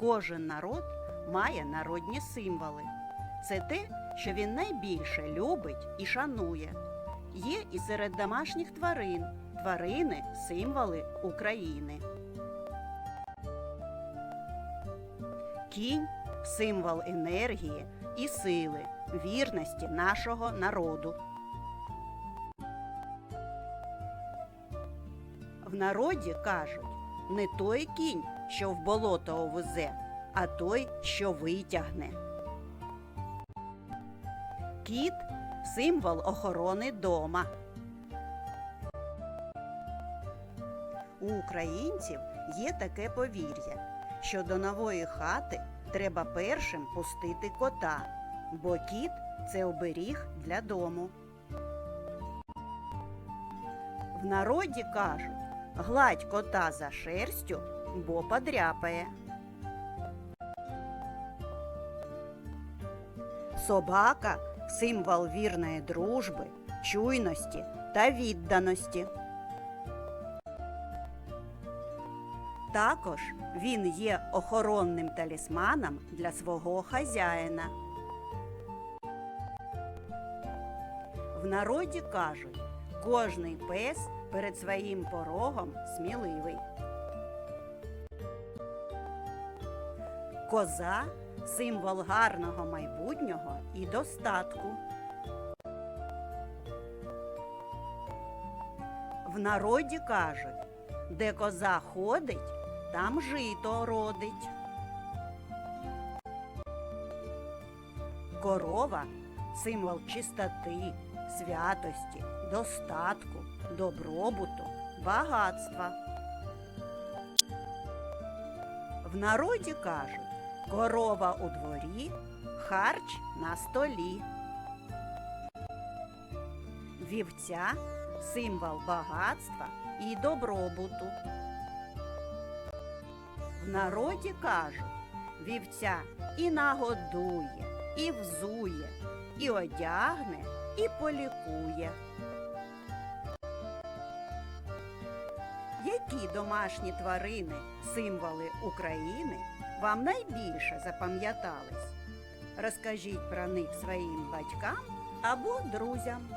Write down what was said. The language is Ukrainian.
Кожен народ має народні символи. Це те, що він найбільше любить і шанує. Є і серед домашніх тварин. Тварини символи України. Кінь символ енергії і сили, вірності нашого народу. В народі кажуть, не той кінь, що в болото овезе, а той, що витягне. Кіт символ охорони дома. У українців є таке повір'я, що до нової хати треба першим пустити кота, бо кіт це оберіг для дому. В народі кажуть, гладь кота за шерстю, бо подряпає. Собака символ вірної дружби, чуйності та відданості. Також він є охоронним талісманом для свого хазяїна. В народі кажуть, кожний пес перед своїм порогом сміливий. Коза символ гарного майбутнього і достатку. В народі кажуть, де коза ходить, там жито родить. Корова символ чистоти, святості, достатку, добробуту, багатства. В народі кажуть, корова у дворі, харч на столі. Вівця символ багатства і добробуту. В народі кажуть, вівця і нагодує, і взує, і одягне, і полікує. Які домашні тварини, символи України вам найбільше запам'ятались? Розкажіть про них своїм батькам або друзям.